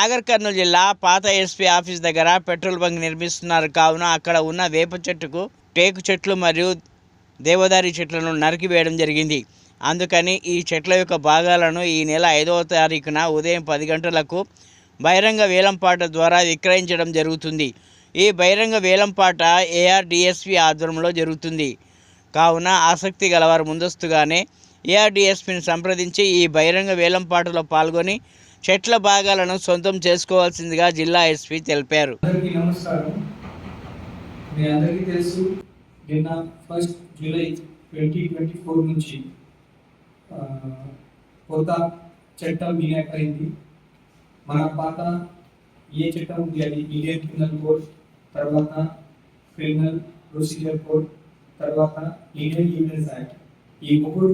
నాగర్ కర్నూలు జిల్లా పాత SP office దగ్గర పెట్రోల్ బంక్ నిర్మిస్తున్నారు. కావున అక్కడ ఉన్న వేప చెట్టుకు టేకు చెట్లు మరియు దేవదారి చెట్లను నరికివేయడం జరిగింది. అందుకని ఈ చెట్ల యొక్క భాగాలను ఈ నెల ఐదవ తారీఖున ఉదయం పది గంటలకు బహిరంగ వేలంపాట ద్వారా విక్రయించడం జరుగుతుంది. ఈ బహిరంగ వేలంపాట ఏఆర్డిఎస్పి ఆధ్వర్యంలో జరుగుతుంది. కావున ఆసక్తి గలవారు ముందస్తుగానే ఏఆర్డిఎస్పిని సంప్రదించి ఈ బహిరంగ వేలంపాటలో పాల్గొని చెట్ల భాగాలను సొంతం చేసుకోవాల్సిందిగా జిల్లా ఎస్పీ తెలిపారు. అందరికీ నమస్కారం. మీ అందరికీ తెలుసు నిన్న first July twenty twenty four నుంచి ఆ, కొత్త చట్టం ఇనాక్ట్ అయింది మన పాత ఏ చట్టం ఉంది అది? ఇండియన్ క్రిమినల్ కోడ్ తర్వాత క్రిమినల్ ప్రొసీజర్ కోడ్ తర్వాత ఇండియన్ యూనియన్స్ యాక్ట్ ఈ మూడు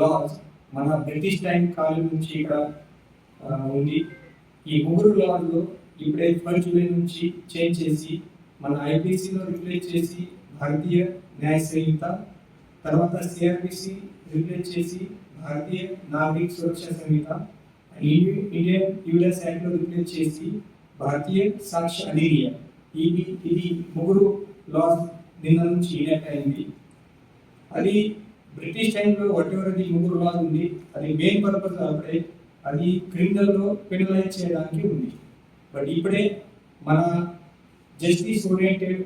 లాస్ మన బ్రిటిష్ టైం కాలం నుంచి ఇక్కడ ఉంది ఈ ముగ్గురు లాలో ఇప్పుడే ఫస్ట్ జూలై నుంచి చేంజ్ చేసి మన ఐపీసీలో రిప్లేస్ చేసి భారతీయ న్యాయ సంహిత తర్వాత సిఆర్పిసి రిప్లేస్ చేసి భారతీయ నాగరిక సురక్ష సంహిత ఇండియన్ యూఎస్ యాక్ట్లో రిప్లేస్ చేసి భారతీయ సాక్ష్య అధినియం ఇది ఇది ముగ్గురు లాస్ నిన్న నుంచి ఇనాక్ట్ అయింది. అది బ్రిటిష్ టైంలో వాట్ ఎవర్ అది ముగ్గురు లాస్ ఉంది అది మెయిన్ పర్పస్ అప్పుడే అది క్రిమినల్లో పెనలైజ్ చేయడానికి ఉంది. బట్ ఇప్పుడే మన జస్టిస్ ఓరియంటెడ్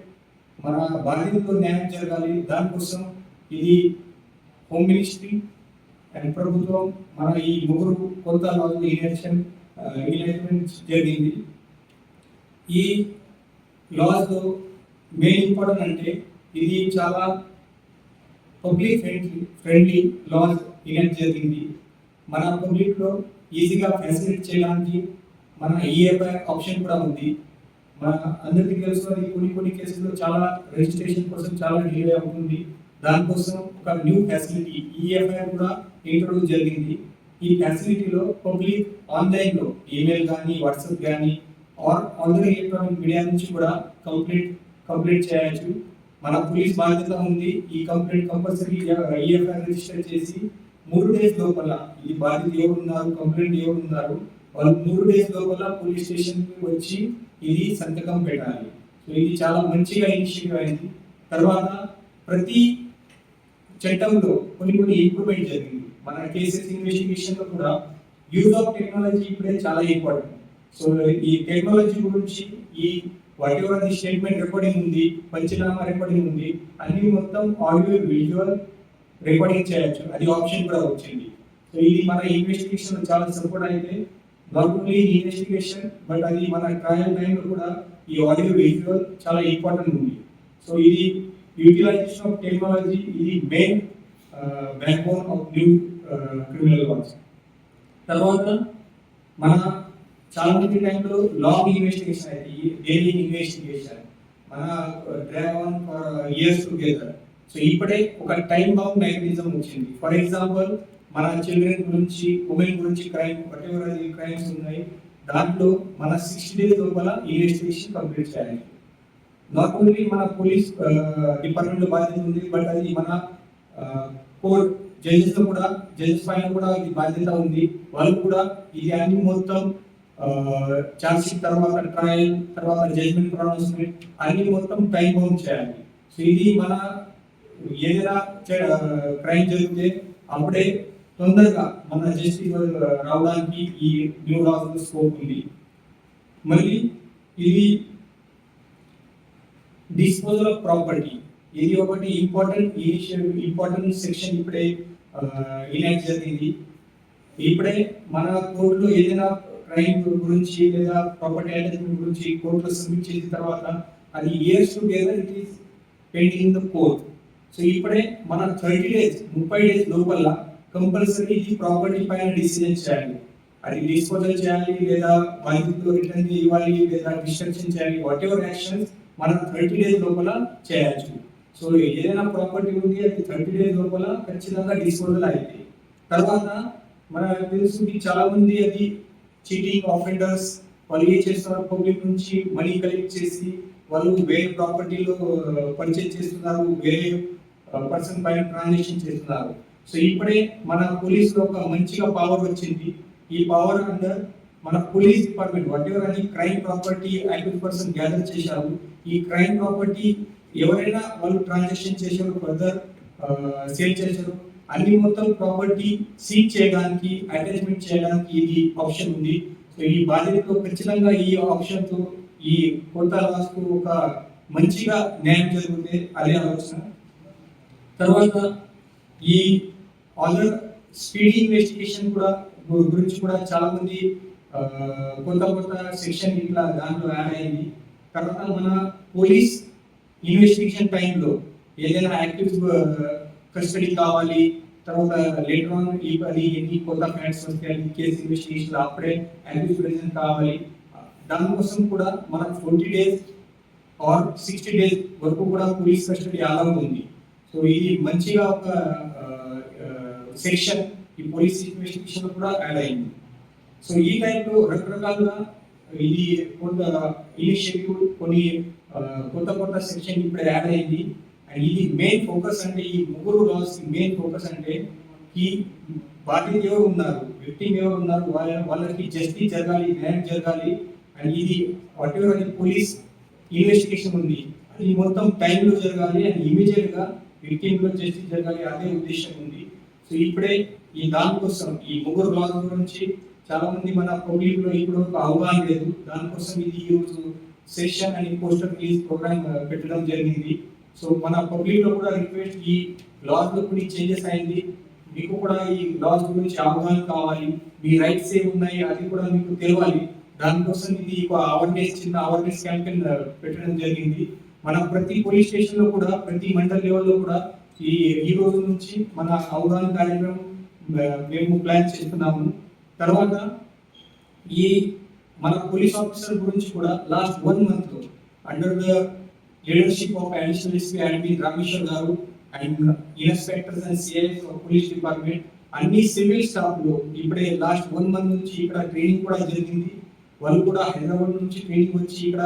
మన బాధితులకు న్యాయం జరగాలి. దానికోసం ఇది హోమ్ మినిస్ట్రీ అండ్ ప్రభుత్వం మన ఈ ముగ్గురు కొత్త లాస్ ఇలేక్షన్ జరిగింది. ఈ లాస్లో మెయిన్ ఇంపార్టెంట్ అంటే ఇది చాలా public friendly friendly laws enact జరిగింది. మన పబ్లిక్లో ఈజీగా ఫెసిలిటీ చేయడానికి మన ఈఎఫ్ఐ ఆప్షన్ కూడా ఉంది. మన అందరికీ తెలుసు అది కొన్ని కొన్ని కేసుల్లో చాలా రిజిస్ట్రేషన్ కోసం చాలా డిలే అవుతుంది. దానికోసం ఒక న్యూ ఫెసిలిటీ ఈఎఫ్ఐ కూడా ఇంట్రొడ్యూస్ జరిగింది. ఈ ఫెసిలిటీలో పబ్లిక్ ఆన్లైన్లో ఈమెయిల్ కానీ వాట్సాప్ కానీ ఆర్ ఆన్లైన్ ఎలక్ట్రానిక్ మీడియా నుంచి కూడా కంప్లీట్ కంప్లీట్ చేయొచ్చు. మన పోలీస్ బాధ్యత ఉంది. ఈ కంప్లీట్ కంపల్సరీ ఈఎఫ్ఐ రిజిస్టర్ చేసి మూడు డేస్ లోపల ఈ బాధిత ఎవరున్నారు కంప్లైంట్ ఎవరున్నారు వాళ్ళు మూడు డేస్ లోపల పోలీస్ స్టేషన్కి వచ్చి ఇది సంతకం పెట్టాలి. సో ఇది చాలా మంచిగా ఇనిషియేటివ్ అయింది. తర్వాత ప్రతి చట్టంలో కొన్ని కొన్ని ఇంప్రూవ్మెంట్ జరిగింది. మన కేసెస్ ఇన్వెస్టిగేషన్లో కూడా యూజ్ ఆఫ్ టెక్నాలజీ ఇప్పుడే చాలా ఇంపార్టెంట్ సో ఈ టెక్నాలజీ గురించి ఈ whatever the statement recording ఉంది పంచనామా రికార్డింగ్ ఉంది అన్ని మొత్తం ఆడియో విజువల్ రికార్డింగ్ చేయొచ్చు. అది ఆప్షన్ కూడా వచ్చింది. సో ఇది మన ఇన్వెస్టిగేషన్ చాలా సపోర్ట్ అయితే నాట్ ఓన్లీ ఇన్వెస్టిగేషన్ బట్ అది మన ట్రయల్ టైంలో కూడా ఈ ఆడియో విజువల్ చాలా ఇంపార్టెంట్ ఉంది. సో ఇది యూటిలైజేషన్ ఆఫ్ టెక్నాలజీ ఇది main backbone of new criminal laws తర్వాత మన చాలా మంది టైంలో లాంగ్ ఇన్వెస్టిగేషన్ అయితే డైలీ ఇన్వెస్టిగేషన్ మన drag on for years together so ఇప్పుడే ఒక టైం బౌండ్ మెకానిజం వచ్చింది. ఫర్ ఎగ్జాంపుల్ మన చిల్డ్రన్ గురించి ఉమెన్ గురించి క్రైమ్ వాట్ క్రైమ్స్ ఉన్నాయి దాంట్లో మన సిక్స్టీ డేస్ లోపల ఇన్వెస్టిగేషన్ కంప్లీట్ చేయాలి. నాట్ ఓన్లీ మన పోలీస్ uh, డిపార్ట్మెంట్ బాధ్యత ఉంది బట్ అది మన uh, కోర్ట్ జడ్జెస్ కూడా జడ్జెస్ పైన కూడా ఇది బాధ్యత ఉంది. వాళ్ళు కూడా ఇది అన్ని మొత్తం uh, చార్జ్షీట్ తర్వాత ట్రయల్ తర్వాత జడ్జ్మెంట్ ప్రొనౌన్స్మెంట్ అన్ని మొత్తం టైం బౌండ్ చేయాలి. సో ఇది మన ఏదైనా క్రైమ్ జరిగితే అప్పుడే తొందరగా మన జస్టిస్ రావడానికి ఈ న్యూ రాజు స్కోప్ ఉంది. మళ్ళీ ఇది డిస్పోజల్ ఆఫ్ ప్రాపర్టీ. ఇది ఒకటి ఇంపార్టెంట్ ఇనిషియల్ ఇంపార్టెంట్ సెక్షన్ ఇప్పుడే ఇనాక్ట్ జరిగింది. ఇప్పుడే మన కోర్టులో ఏదైనా క్రైమ్ గురించి లేదా ప్రాపర్టీ అటాచ్మెంట్ గురించి కోర్టులో సబ్మిట్ చేసిన తర్వాత అది years together it is pending the court so ఇప్పుడే మన థర్టీ డేస్ ముప్పై డేస్ లోపల కంపల్సరీ ఈ ప్రాపర్టీ పైన డిసిజన్ చేయాలి. అది డిస్పోజల్ చేయాలి లేదా బాధితులు రిటర్న్ ఇవ్వాలి లేదా డిస్ట్రక్షన్ చేయాలి వాట్ ఎవర్ యాక్షన్స్ మనం థర్టీ డేస్ లోపల చేయొచ్చు సో ఏదైనా ప్రాపర్టీ ఉంది అది థర్టీ డేస్ లోపల ఖచ్చితంగా డిస్పోజల్ అయింది తర్వాత మన తెలుసు చాలా మంది అది చీటింగ్ ఆఫెండర్స్ వాళ్ళు ఏం చేస్తున్నారు పబ్లిక్ నుంచి మనీ కలెక్ట్ చేసి వాళ్ళు వేరే ప్రాపర్టీలో పర్చేజ్ చేస్తున్నారు వేరే పర్సన్ పైన ట్రాన్సాక్షన్ చేస్తున్నారు. సో ఇప్పుడే మన పోలీసులో ఒక మంచిగా పవర్ వచ్చింది. ఈ పవర్ అండర్ మన పోలీస్ డిపార్ట్మెంట్ వాట్ ఎవర్ అని crime property active person gather చేశారు. ఈ క్రైమ్ ప్రాపర్టీ ఎవరైనా వాళ్ళు ట్రాన్సాక్షన్ చేశారు ఫర్దర్ సేల్ చేశారు అన్ని మొత్తం ప్రాపర్టీ సీజ్ చేయడానికి అటాచ్మెంట్ చేయడానికి ఇది ఆప్షన్ ఉంది. సో ఈ బాధ్యతతో ఖచ్చితంగా ఈ ఆప్షన్తో ఈ కొత్త లాస్ ఒక మంచిగా న్యాయం జరుగుతుంది అదే ఆలోచన. తర్వాత ఈ ఆర్డర్ స్పీడ్ ఇన్వెస్టిగేషన్ కూడా గురించి కూడా చాలా మంది కొత్త కొత్త సెక్షన్ ఇట్లా దాంట్లో యాడ్ అయింది. తర్వాత మన పోలీస్ ఇన్వెస్టిగేషన్ టైంలో ఏదైనా యాక్టివ్ కస్టడీ కావాలి. తర్వాత లేటర్ ఆన్ ఈ ఎన్ని కొత్త ఫ్యాక్ట్స్ వస్తాయి కేసు ఇన్వెస్టిగేషన్ అప్పుడే యాక్టివ్ ప్రెజెంట్ కావాలి. దానికోసం కూడా మనకు twenty days or sixty days వరకు కూడా పోలీస్ కస్టడీ అలౌ ఉంది. సో ఇది మంచిగా ఒక సెక్షన్ ఈ పోలీస్ ఇన్వెస్టిగేషన్ కూడా యాడ్ అయింది. సో ఈ టైంలో రకరకాలుగా ఇది కొంత ఇనిషియేటివ్ కొన్ని కొత్త కొత్త సెక్షన్ ఇప్పుడు యాడ్ అయింది. అండ్ ఇది మెయిన్ ఫోకస్ అంటే ఈ ముగ్గురు లాస్ మెయిన్ ఫోకస్ అంటే ఈ బాధ్యత ఎవరు ఉన్నారు? వ్యక్తి ఎవరు ఉన్నారు? వాళ్ళ వాళ్ళకి జస్టిస్ జరగాలి న్యాయం జరగాలి అండ్ ఇది వాట్ ఎవర్ అది పోలీస్ ఇన్వెస్టిగేషన్ ఉంది అది మొత్తం టైంలో జరగాలి అండ్ ఇమీడియట్గా విక్టిమ్లో జస్టిస్ జరగాలి అదే ఉద్దేశం ఉంది. సో ఇప్పుడే ఈ దానికోసం ఈ ముగ్గురు బ్లాగ్ గురించి చాలా మంది మన పబ్లిక్లో ఇప్పుడు ఒక అవగాహన లేదు. దానికోసం ఇది ఈ రోజు సెషన్ అని పోస్టర్ రిలీజ్ ప్రోగ్రామ్ పెట్టడం జరిగింది. సో మన పబ్లిక్లో కూడా రిక్వెస్ట్ ఈ లాస్లో కొన్ని చేంజెస్ అయింది. మీకు కూడా ఈ లాస్ గురించి అవగాహన కావాలి. మీ రైట్స్ ఏ ఉన్నాయి అది కూడా మీకు తెలియాలి. దానికోసం ఇది ఒక అవేర్నెస్ చిన్న అవేర్నెస్ క్యాంపెయిన్ పెట్టడం జరిగింది. మన ప్రతి పోలీస్ స్టేషన్లో కూడా ప్రతి మండల్ లెవెల్లో కూడా ఈ ఈ రోజు నుంచి మన అవగాహన కార్యక్రమం మేము ప్లాన్ చేస్తున్నాము. తర్వాత ఈ మన పోలీస్ ఆఫీసర్ గురించి కూడా లాస్ట్ వన్ మంత్లో under the leadership of additional SP and Rameshwar garu and inspectors and CIs of police department అన్ని సివిల్ స్టాఫ్లో ఇప్పుడే లాస్ట్ వన్ మంత్ నుంచి ఇక్కడ ట్రైనింగ్ కూడా జరిగింది. వాళ్ళు కూడా హైదరాబాద్ నుంచి ట్రైనింగ్ వచ్చి ఇక్కడ